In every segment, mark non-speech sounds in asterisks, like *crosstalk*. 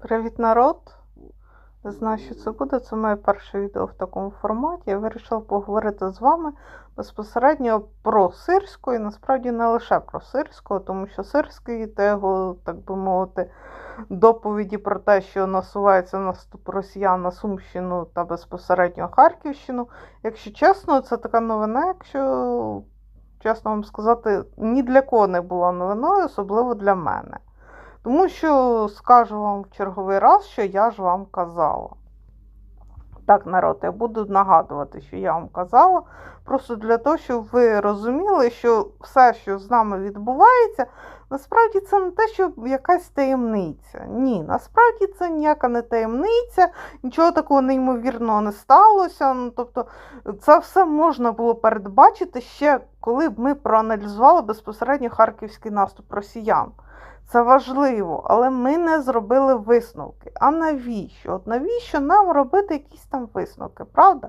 Привіт, народ! Не знаю, що це буде. Це моє перше відео в такому форматі. Я вирішила поговорити з вами безпосередньо про сирську і насправді не лише про сирського, тому що сирський та його, так би мовити, доповіді про те, що насувається наступ росіян на Сумщину та безпосередньо Харківщину. Якщо чесно, це така новина, якщо чесно вам сказати, ні для кого не була новиною, особливо для мене. Тому що скажу вам в черговий раз, що я ж вам казала. Так, народ, я буду нагадувати, що я вам казала, просто для того, щоб ви розуміли, що все, що з нами відбувається, насправді це не те, що якась таємниця. Ні, насправді це ніяка не таємниця, нічого такого неймовірного не сталося. Ну, тобто, це все можна було передбачити ще, коли б ми проаналізували безпосередньо харківський наступ росіян. Це важливо, але ми не зробили висновки. А навіщо? От навіщо нам робити якісь там висновки, правда?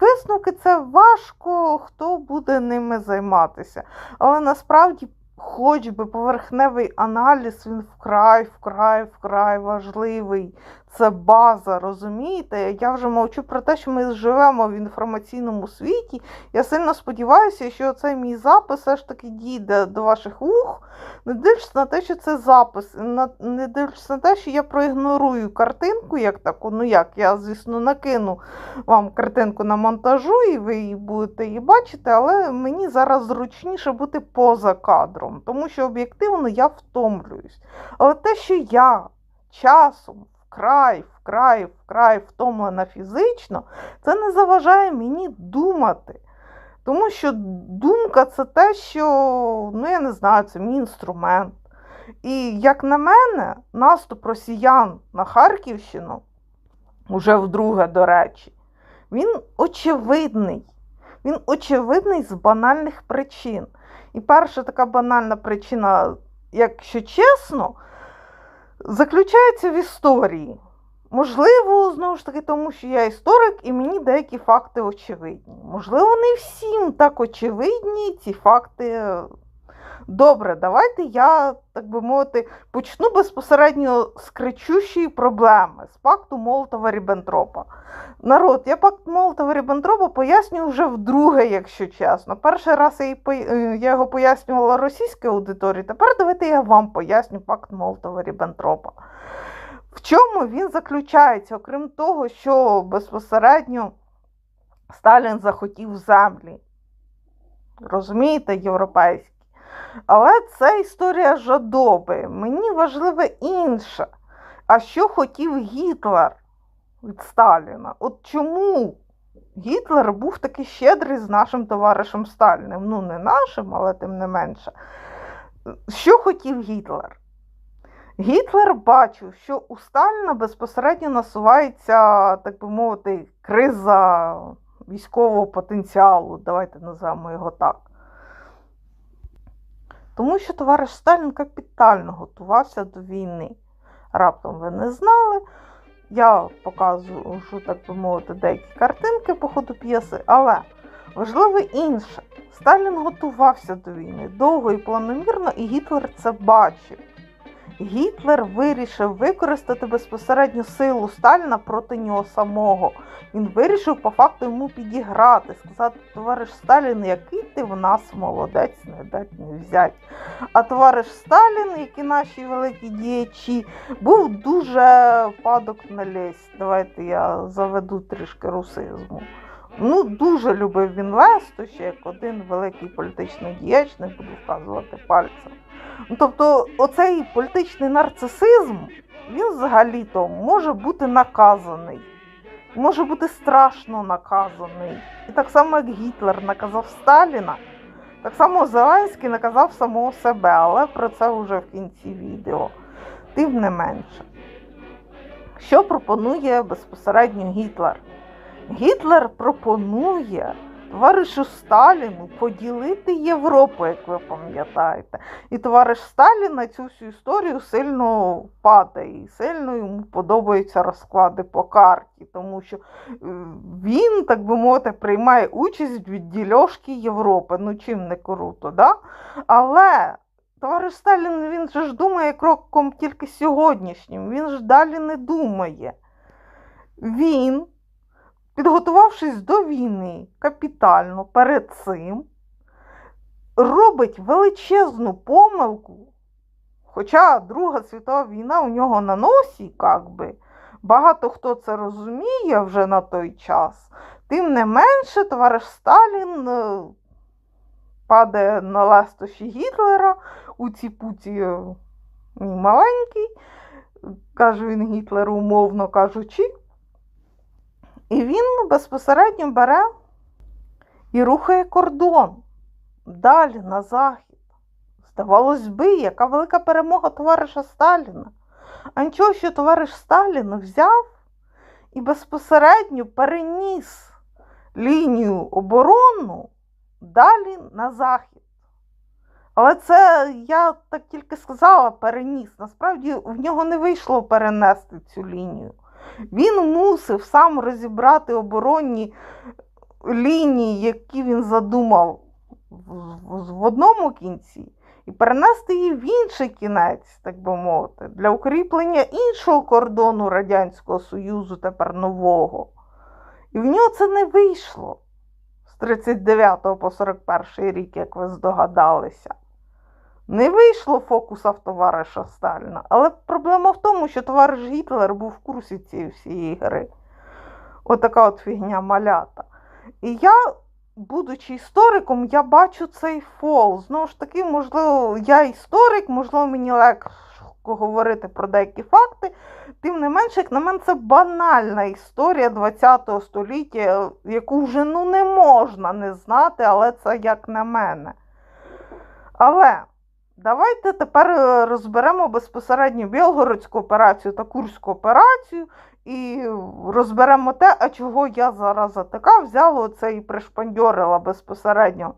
Висновки це важко, хто буде ними займатися. Але насправді, хоч би поверхневий аналіз, він вкрай, вкрай, вкрай важливий. Це база, розумієте? Я вже мовчу про те, що ми живемо в інформаційному світі. Я сильно сподіваюся, що цей мій запис все ж таки дійде до ваших вух, не дивлячись на те, що це запис, не дивлячись на те, що я проігнорую картинку, як таку, ну як, я, звісно, накину вам картинку на монтажу, і ви її будете її бачити, але мені зараз зручніше бути поза кадром, тому що об'єктивно я втомлююсь. Але те, що я часом вкрай, вкрай, вкрай втомлена фізично, це не заважає мені думати. Тому що думка це те, що, ну я не знаю, це мій інструмент. І, як на мене, наступ росіян на Харківщину, уже вдруге, до речі, він очевидний. Він очевидний з банальних причин. І перша така банальна причина, якщо чесно, заключається в історії. Можливо, знову ж таки, тому що я історик і мені деякі факти очевидні. Можливо, не всім так очевидні ці факти. Добре, давайте я, так би мовити, почну безпосередньо з кричущої проблеми, з пакту Молотова Ріббентропа. Народ, я пакт Молотова Ріббентропа пояснюю вже вдруге, якщо чесно. Перший раз я, я його пояснювала російській аудиторії, тепер давайте я вам поясню пакт Молотова Ріббентропа. В чому він заключається, окрім того, що безпосередньо Сталін захотів землі? Розумієте, європейські? Але це історія жадоби. Мені важливе інше. А що хотів Гітлер від Сталіна? От чому Гітлер був такий щедрий з нашим товаришем Сталіним? Ну, не нашим, але тим не менше. Що хотів Гітлер? Гітлер бачив, що у Сталіна безпосередньо насувається, так би мовити, криза військового потенціалу. Давайте називаємо його так. Тому що товариш Сталін капітально готувався до війни. Раптом ви не знали. Я показую, так би мовити, деякі картинки по ходу п'єси, але важливо інше. Сталін готувався до війни довго і планомірно, і Гітлер це бачив. Гітлер вирішив використати безпосередньо силу Сталіна проти нього самого. Він вирішив по факту йому підіграти, сказати, товариш Сталін, який ти в нас молодець, не дать не взять. А товариш Сталін, як і наші великі діячі, був дуже падок на лесь. Давайте я заведу трішки русизму. Ну, дуже любив він Лесту, ще як один великий політичний діяч, не буду вказувати пальцем. Ну, Тобто, оцей політичний нарцисизм, він взагалі-то може бути наказаний, може бути страшно наказаний. І так само, як Гітлер наказав Сталіна, так само Зеленський наказав самого себе, але про це вже в кінці відео. Тим не менше. Що пропонує безпосередньо Гітлер? Гітлер пропонує товаришу Сталіну поділити Європу, як ви пам'ятаєте. І товариш Сталін на цю всю історію сильно падає і сильно йому подобаються розклади по карті, тому що він, так би мовити, приймає участь в віддільошки Європи. Ну чим не круто, да? Але товариш Сталін він же ж думає кроком тільки сьогоднішнім. Він ж далі не думає. Він, підготувавшись до війни капітально перед цим, робить величезну помилку. Хоча Друга світова війна у нього на носі, як би, багато хто це розуміє вже на той час, тим не менше, товариш Сталін е, падає на лестощі Гітлера у ці путі е, маленький, каже він Гітлеру, умовно кажучи. І він безпосередньо бере і рухає кордон далі на захід. Здавалось би, яка велика перемога товариша Сталіна. А нічого, що товариш Сталін взяв і безпосередньо переніс лінію оборону далі на захід. Але це я так тільки сказала, переніс. Насправді в нього не вийшло перенести цю лінію. Він мусив сам розібрати оборонні лінії, які він задумав в, одному кінці, і перенести її в інший кінець, так би мовити, для укріплення іншого кордону Радянського Союзу, тепер нового. І в нього це не вийшло з 39 по 41 рік, як ви здогадалися. Не вийшло фокуса в товариша Сталіна. Але проблема в тому, що товариш Гітлер був в курсі цієї всієї гри. Отака от фігня малята. І я, будучи істориком, я бачу цей фол. Знову ж таки, можливо, я історик, можливо, мені легко говорити про деякі факти. Тим не менше, як на мене, це банальна історія ХХ століття, яку вже ну, не можна не знати, але це як на мене. Але давайте тепер е, розберемо безпосередньо Білгородську операцію та Курську операцію і розберемо те, а чого я зараз затика, взяла оце і пришпандьорила безпосередньо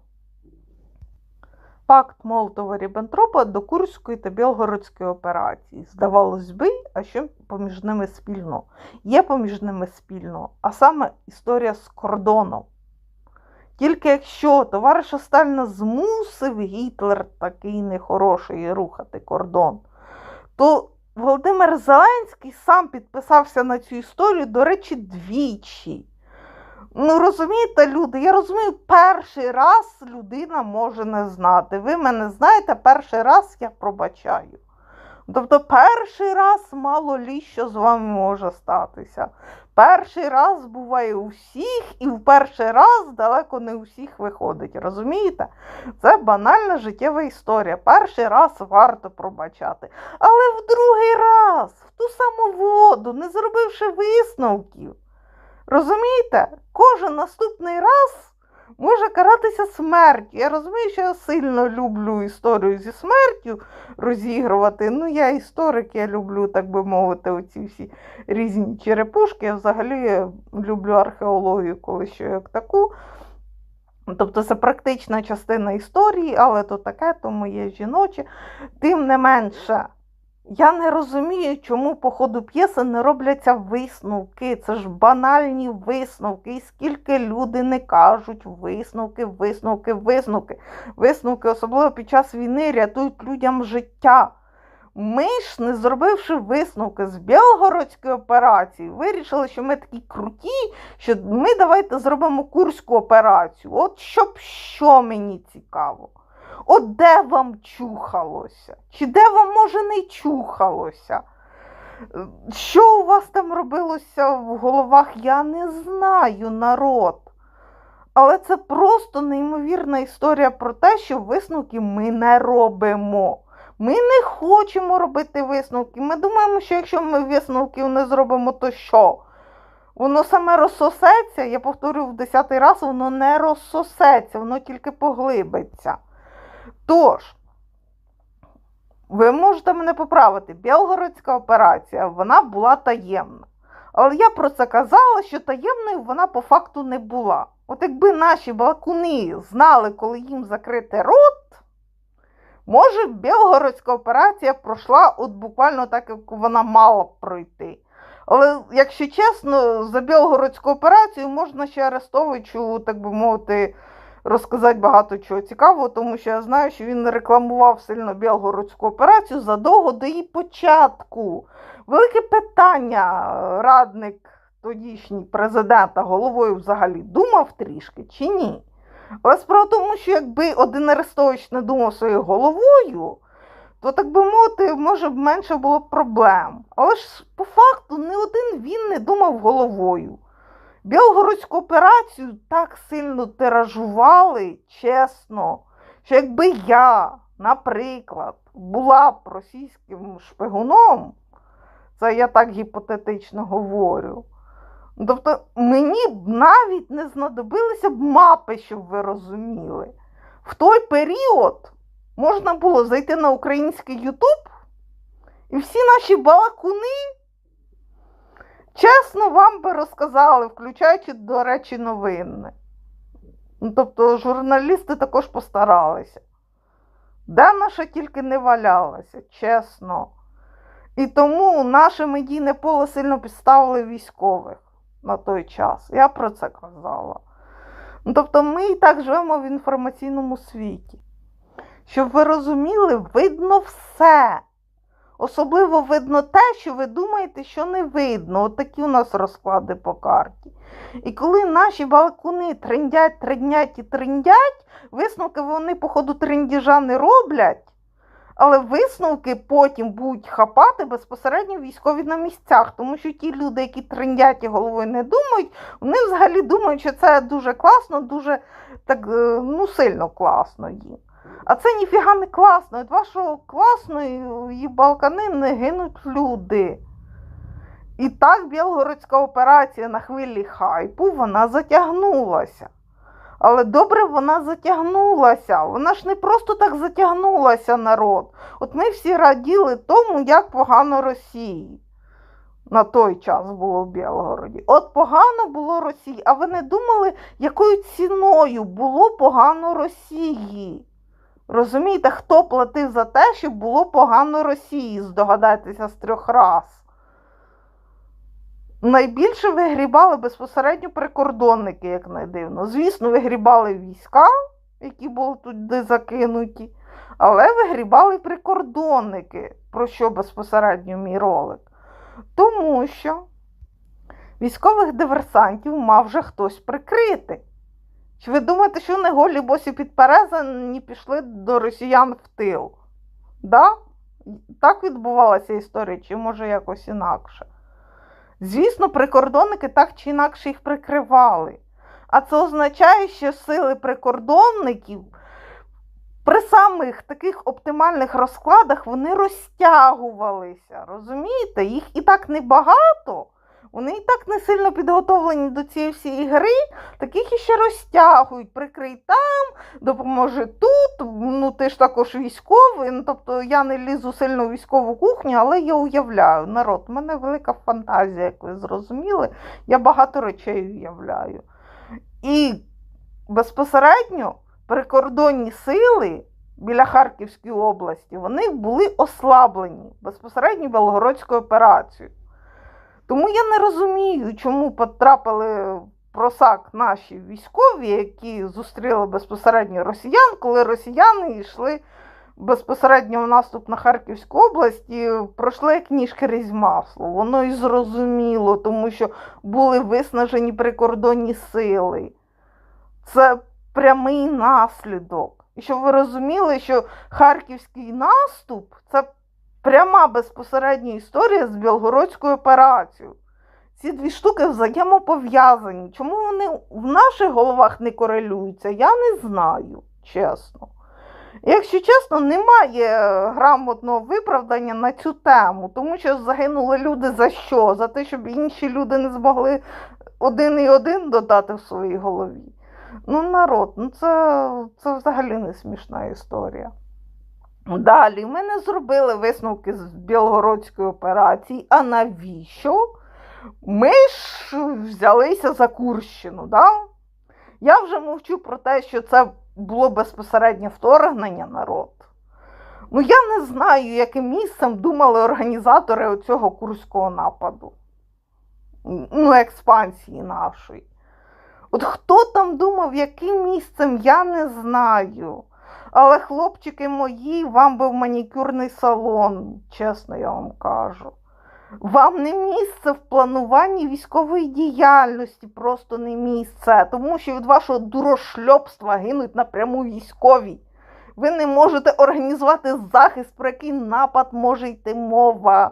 пакт Молотова Ріббентропа до Курської та Білгородської операції. Здавалось би, а що поміж ними спільно? Є поміж ними спільно, а саме історія з кордоном. Тільки якщо товариша Сталіна змусив Гітлер такий нехороший рухати кордон, то Володимир Зеленський сам підписався на цю історію, до речі, двічі. Ну, розумієте, люди, я розумію, перший раз людина може не знати. Ви мене знаєте, перший раз я пробачаю. Тобто, перший раз мало лі що з вами може статися. Перший раз буває у всіх, і в перший раз далеко не у всіх виходить. Розумієте? Це банальна життєва історія. Перший раз варто пробачати. Але в другий раз, в ту саму воду, не зробивши висновків. Розумієте? Кожен наступний раз може каратися смертю. Я розумію, що я сильно люблю історію зі смертю розігрувати. Ну, я історик, я люблю, так би мовити, оці всі різні черепушки. Я взагалі люблю археологію, коли що як таку. Тобто це практична частина історії, але то таке, то моє жіноче. Тим не менше. Я не розумію, чому по ходу п'єси не робляться висновки. Це ж банальні висновки. І скільки люди не кажуть висновки, висновки, висновки. Висновки, особливо під час війни, рятують людям життя. Ми ж, не зробивши висновки з Білгородської операції, вирішили, що ми такі круті, що ми давайте зробимо Курську операцію. От щоб що мені цікаво. От де вам чухалося? Чи де вам, може, не чухалося? Що у вас там робилося в головах, я не знаю, народ. Але це просто неймовірна історія про те, що висновки ми не робимо. Ми не хочемо робити висновки. Ми думаємо, що якщо ми висновків не зробимо, то що? Воно саме розсосеться, я повторюю в десятий раз, воно не розсосеться, воно тільки поглибиться. Тож, ви можете мене поправити, Білгородська операція вона була таємна. Але я про це казала, що таємною вона по факту не була. От якби наші балакуни знали, коли їм закрити рот, може, Білгородська операція пройшла от буквально так, як вона мала пройти. Але, якщо чесно, за Білгородську операцію можна ще Арестовичу, так би мовити, розказати багато чого цікавого, тому що я знаю, що він рекламував сильно Білгородську операцію задовго до її початку. Велике питання, радник тодішній президента головою взагалі думав трішки чи ні? Але справа в тому, що якби один Арестович не думав своєю головою, то, так би мовити, може б менше було б проблем. Але ж по факту не один він не думав головою. Білгородську операцію так сильно тиражували, чесно, що якби я, наприклад, була б російським шпигуном, це я так гіпотетично говорю. Тобто мені б навіть не знадобилися б мапи, щоб ви розуміли. В той період можна було зайти на український Ютуб, і всі наші балакуни, чесно, вам би розказали, включаючи, до речі, новини. Ну, тобто журналісти також постаралися. Де наша тільки не валялася, чесно. І тому наше медійне поле сильно підставили військових на той час. Я про це казала. Ну, тобто ми і так живемо в інформаційному світі. Щоб ви розуміли, видно все. Особливо видно те, що ви думаєте, що не видно. От такі у нас розклади по карті. І коли наші балкуни триндять, триндять і триндять, висновки вони, походу, триндіжа не роблять, але висновки потім будуть хапати безпосередньо військові на місцях. Тому що ті люди, які трендять і головою не думають, вони взагалі думають, що це дуже класно, дуже так, е, ну, сильно класно їм. А це ніфіга не класно. Від вашого класної балкани не гинуть люди. І так Білгородська операція на хвилі хайпу вона затягнулася. Але добре вона затягнулася. Вона ж не просто так затягнулася народ. От ми всі раділи тому, як погано Росії. На той час було в Білгороді. От погано було Росії. А ви не думали, якою ціною було погано Росії? Розумієте, хто платив за те, щоб було погано Росії, здогадайтеся з трьох раз. Найбільше вигрібали безпосередньо прикордонники, як не дивно. Звісно, вигрібали війська, які були туди закинуті, але вигрібали прикордонники, про що безпосередньо мій ролик. Тому що військових диверсантів мав вже хтось прикрити. Чи ви думаєте, що вони голі босі підперезані пішли до росіян в тил? Да? Так відбувалася історія, чи може якось інакше? Звісно, прикордонники так чи інакше їх прикривали. А це означає, що сили прикордонників при самих таких оптимальних розкладах вони розтягувалися. Розумієте? Їх і так небагато. Вони і так не сильно підготовлені до цієї всієї гри, таких іще розтягують, прикрий там, допоможе тут. Ну, ти ж також військовий. Ну, тобто я не лізу сильно в військову кухню, але я уявляю народ. У мене велика фантазія, як ви зрозуміли. Я багато речей уявляю. І безпосередньо прикордонні сили біля Харківської області вони були ослаблені безпосередньо Белгородською операцією. Тому я не розумію, чому потрапили в просак наші військові, які зустріли безпосередньо росіян, коли росіяни йшли безпосередньо в наступ на Харківську область і пройшли як ніж крізь масло. Воно і зрозуміло, тому що були виснажені прикордонні сили. Це прямий наслідок. І щоб ви розуміли, що харківський наступ це пряма безпосередня історія з Білгородською операцією. Ці дві штуки взаємопов'язані. Чому вони в наших головах не корелюються, я не знаю, чесно. Якщо чесно, немає грамотного виправдання на цю тему, тому що загинули люди за що? За те, щоб інші люди не змогли один і один додати в своїй голові. Ну, народ, ну це, це взагалі не смішна історія. Далі ми не зробили висновки з Білгородської операції. А навіщо? Ми ж взялися за Курщину. Да? Я вже мовчу про те, що це було безпосереднє вторгнення народ. Ну, я не знаю, яким місцем думали організатори цього курського нападу. Ну, експансії нашої. От хто там думав, яким місцем, я не знаю. Але хлопчики мої, вам би в манікюрний салон, чесно я вам кажу. Вам не місце в плануванні військової діяльності, просто не місце, тому що від вашого дурошльопства гинуть напряму військові. Ви не можете організувати захист, про який напад може йти мова.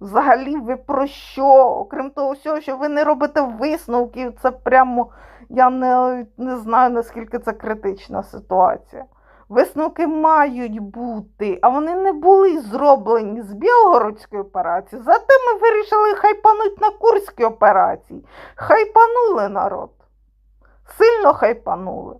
Взагалі, ви про що? Окрім того всього, що ви не робите висновків, це прямо я не, не знаю, наскільки це критична ситуація. Висновки мають бути, а вони не були зроблені з Білгородської операції. Зате ми вирішили хайпануть на Курській операції. Хайпанули народ. Сильно хайпанули.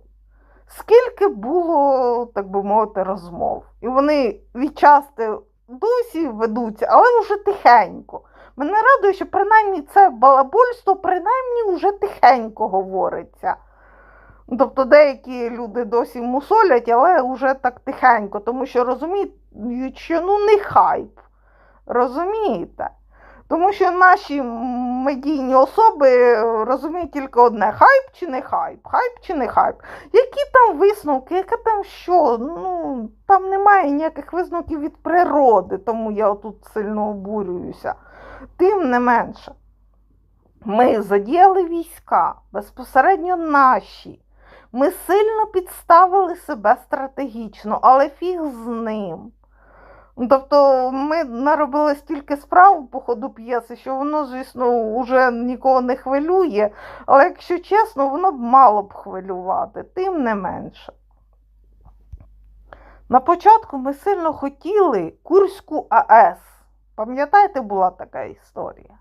Скільки було, так би мовити, розмов. І вони відчасти досі ведуться, але вже тихенько. Мене радує, що принаймні це балабольство принаймні вже тихенько говориться. Тобто деякі люди досі мусолять, але вже так тихенько, тому що розуміють, що ну не хайп. Розумієте? Тому що наші медійні особи розуміють тільки одне: хайп чи не хайп, хайп чи не хайп. Які там висновки, яке там що? Ну, там немає ніяких висновків від природи, тому я тут сильно обурююся. Тим не менше, ми задіяли війська, безпосередньо наші. Ми сильно підставили себе стратегічно, але фіг з ним. Тобто ми наробили стільки справ по ходу п'єси, що воно, звісно, вже нікого не хвилює, але якщо чесно, воно б мало б хвилювати, тим не менше. На початку ми сильно хотіли Курську АЕС. Пам'ятаєте, була така історія?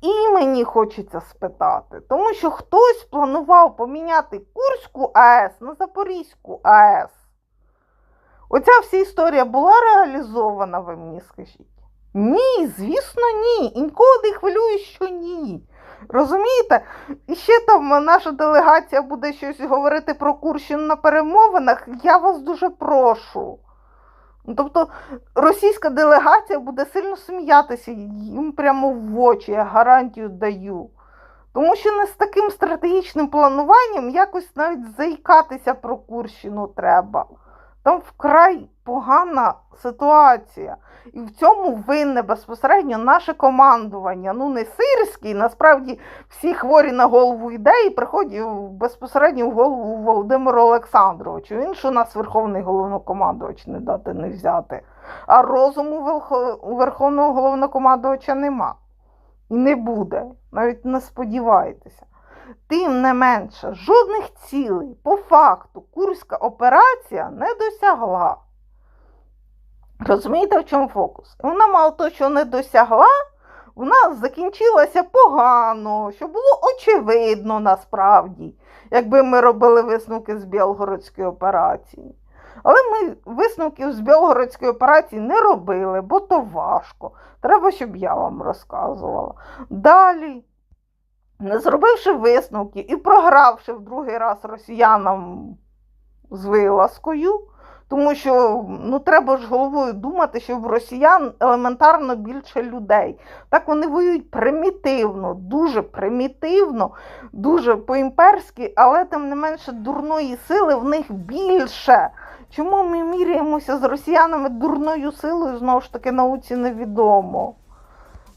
І мені хочеться спитати, тому що хтось планував поміняти Курську АЕС на Запорізьку АЕС. Оця вся історія була реалізована, ви мені скажіть? Ні, звісно, ні. І нікого не хвилює, що ні. Розумієте? І ще там наша делегація буде щось говорити про Курщину на перемовинах. Я вас дуже прошу. Ну, Тобто російська делегація буде сильно сміятися їм прямо в очі, я гарантію даю. Тому що не з таким стратегічним плануванням якось навіть заїкатися про Курщину треба. Там вкрай погана ситуація. І в цьому винне безпосередньо наше командування. Ну, не сирський, насправді всі хворі на голову ідеї приходять безпосередньо в голову Володимиру Олександровичу. Він у нас верховний головнокомандувач не дати не взяти. А розуму верховного головнокомандувача нема. І не буде. Навіть не сподівайтеся. Тим не менше, жодних цілей по факту Курська операція не досягла. Розумієте, в чому фокус? Вона мало того, що не досягла, вона закінчилася погано, що було очевидно насправді, якби ми робили висновки з Білгородської операції. Але ми висновків з Білгородської операції не робили, бо то важко. Треба, щоб я вам розказувала. Далі не зробивши висновки і програвши в другий раз росіянам з вилазкою, тому що ну, треба ж головою думати, що в росіян елементарно більше людей. Так вони воюють примітивно, дуже примітивно, дуже по-імперськи, але тим не менше дурної сили в них більше. Чому ми міряємося з росіянами дурною силою, знову ж таки, науці невідомо.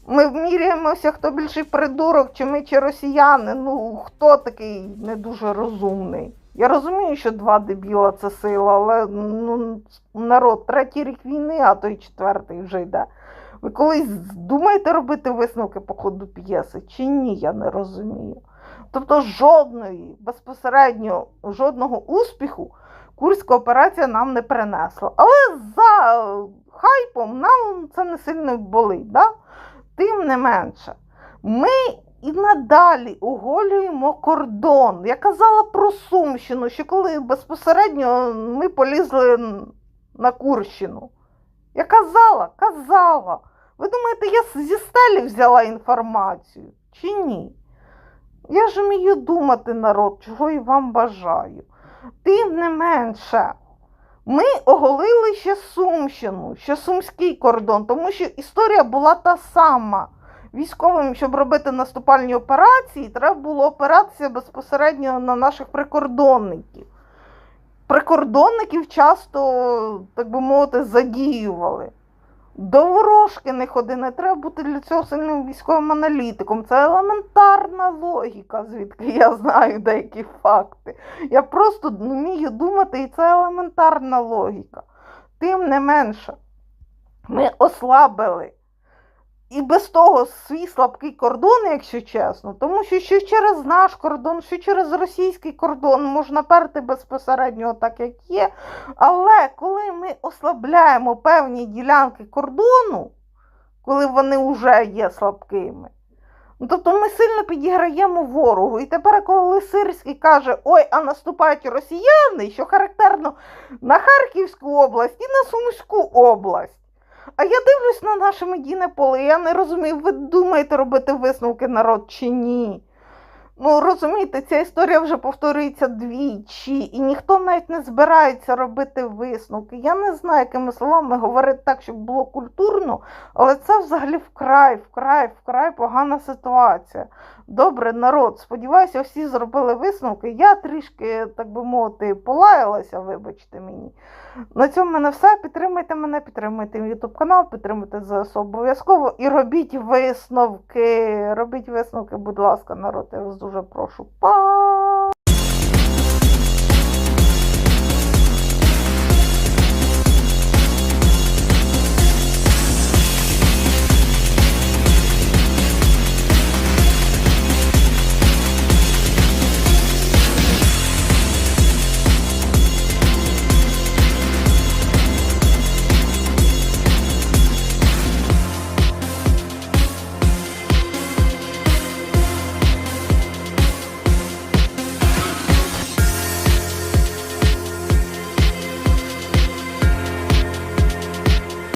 Ми міряємося, хто більший придурок, чи ми, чи росіяни. Ну, хто такий не дуже розумний. Я розумію, що два дебіла це сила, але ну, народ, третій рік війни, а то й четвертий вже йде. Ви колись думаєте робити висновки по ходу п'єси? Чи ні, я не розумію. Тобто жодної, безпосередньо жодного успіху Курська операція нам не принесла. Але за хайпом нам це не сильно болить. Да? Тим не менше, ми і надалі оголюємо кордон. Я казала про Сумщину, що коли безпосередньо ми полізли на Курщину. Я казала, казала. Ви думаєте, я зі стелі взяла інформацію чи ні? Я ж вмію думати, народ, чого і вам бажаю. Тим не менше. Ми оголили ще Сумщину, ще Сумський кордон, тому що історія була та сама. військовим, щоб робити наступальні операції, треба було опиратися безпосередньо на наших прикордонників. Прикордонників часто, так би мовити, задіювали. До ворожки не ходи, не треба бути для цього сильним військовим аналітиком. Це елементарна логіка, звідки *laughs* я знаю деякі факти. Я просто вмію думати, і це елементарна логіка. Тим не менше, ми ослабили. І без того свій слабкий кордон, якщо чесно, тому що що через наш кордон, що через російський кордон можна перти безпосередньо так, як є. Але коли ми ослабляємо певні ділянки кордону, коли вони вже є слабкими, ну, тобто ми сильно підіграємо ворогу. І тепер, коли Сирський каже, ой, а наступають росіяни, що характерно на Харківську область і на Сумську область. А я дивлюсь на наше медійне поле, я не розумію, ви думаєте робити висновки народ чи ні. Ну, розумієте, ця історія вже повторюється двічі, і ніхто навіть не збирається робити висновки. Я не знаю, якими словами говорити так, щоб було культурно, але це взагалі вкрай, вкрай, вкрай погана ситуація. Добре, народ, сподіваюся, всі зробили висновки. Я трішки, так би мовити, полаялася, вибачте мені. На цьому в мене все. Підтримайте мене, підтримуйте мій ютуб канал, підтримуйте ЗСУ обов'язково і робіть висновки. Робіть висновки, будь ласка, народ, я вас дуже прошу. Па!